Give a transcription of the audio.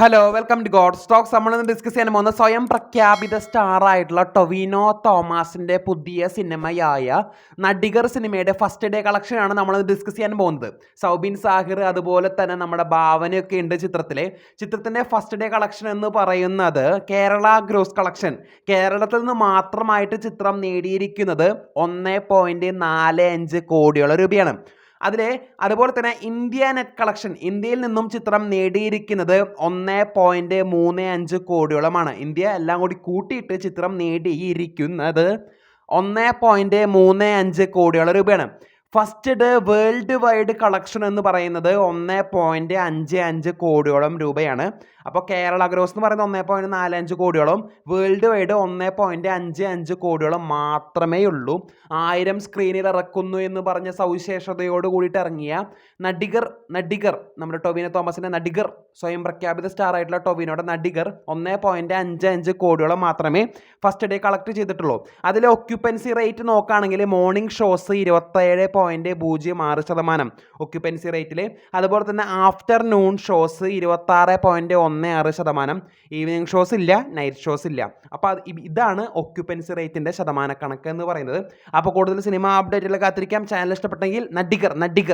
Hello welcome to God stocks നമ്മൾ ഇന്ന് discuss ചെയ്യാൻ പോകുന്ന സ്വയം പ്രഖ്യാപിത സ്റ്റാർ ആയിട്ടുള്ള ടൊവിനോ തോമസിന്റെ പുതിയ സിനിമയായ നടികർ സിനിമയുടെ ഫസ്റ്റ് ഡേ കളക്ഷനാണ് നമ്മൾ ഡിസ്കസ് ചെയ്യാൻ പോകുന്നത്. സൗബിൻ സാഹിർ അതുപോലെ തന്നെ നമ്മുടെ ഭാവനയൊക്കെ ഉണ്ട് ചിത്രത്തിലെ. ചിത്രത്തിന്റെ ഫസ്റ്റ് ഡേ കളക്ഷൻ എന്ന് പറയുന്നത് കേരള ഗ്രോസ് കളക്ഷൻ കേരളത്തിൽ നിന്ന് മാത്രമായിട്ട് ചിത്രം നേടിയിരിക്കുന്നത് ഒന്ന് പോയിന്റ് നാല് അഞ്ച് കോടിയോളം രൂപയാണ്. അതിൽ അതുപോലെ തന്നെ ഇന്ത്യ നെറ്റ് കളക്ഷൻ ഇന്ത്യയിൽ നിന്നും ചിത്രം നേടിയിരിക്കുന്നത് ഒന്ന് പോയിന്റ് മൂന്ന് അഞ്ച് കോടിയോളമാണ്. ഇന്ത്യ എല്ലാം കൂടി കൂട്ടിയിട്ട് ചിത്രം നേടിയിരിക്കുന്നത് ഒന്ന് പോയിന്റ് മൂന്ന് അഞ്ച് കോടിയോളം രൂപയാണ്. First day worldwide collection എന്ന് പറയുന്നത് ഒന്ന് പോയിന്റ് അഞ്ച് അഞ്ച് കോടിയോളം രൂപയാണ്. അപ്പോൾ കേരള ഗ്രോസ് എന്ന് പറയുന്നത് ഒന്ന് പോയിന്റ് നാല് അഞ്ച് കോടിയോളം. വേൾഡ് വൈഡ് ഒന്ന് പോയിന്റ് അഞ്ച് അഞ്ച് കോടിയോളം മാത്രമേ ഉള്ളൂ. ആയിരം സ്ക്രീനിൽ ഇറക്കുന്നു എന്ന് പറഞ്ഞ സവിശേഷതയോട് കൂടിയിട്ട് ഇറങ്ങിയ നടികർ നടികർ നമ്മുടെ ടൊവിനോ തോമസിന്റെ നടികർ സ്വയം പ്രഖ്യാപിത സ്റ്റാർ ആയിട്ടുള്ള ടൊവിനോയുടെ നടികർ ഒന്ന് പോയിന്റ് അഞ്ച് അഞ്ച് കോടിയോളം മാത്രമേ ഫസ്റ്റ് ഡേ കളക്ട് ചെയ്തിട്ടുള്ളൂ. അതിലെ ഒക്യുപ്പൻസി റേറ്റ് നോക്കുകയാണെങ്കിൽ മോർണിംഗ് ഷോസ് ഇരുപത്തേഴ് പോയിന്റ് പൂജ്യം ആറ് ശതമാനം. ഒക്യുപ്പൻസി റേറ്റിൽ അതുപോലെ തന്നെ ആഫ്റ്റർനൂൺ ഷോസ് ഇരുപത്താറ് പോയിന്റ് ഒന്ന് ആറ് ശതമാനം. ഈവനിങ് ഷോസ് ഇല്ല നൈറ്റ് ഷോസ് ഇല്ല. അപ്പോൾ ഇതാണ് ഒക്യുപ്പൻസി റേറ്റിന്റെ ശതമാന കണക്ക് എന്ന് പറയുന്നത്. അപ്പോൾ കൂടുതൽ സിനിമ അപ്ഡേറ്റുകൾ കാത്തിരിക്കാം. ചാനൽ ഇഷ്ടപ്പെട്ടെങ്കിൽ നടിഗർ നടിഗർ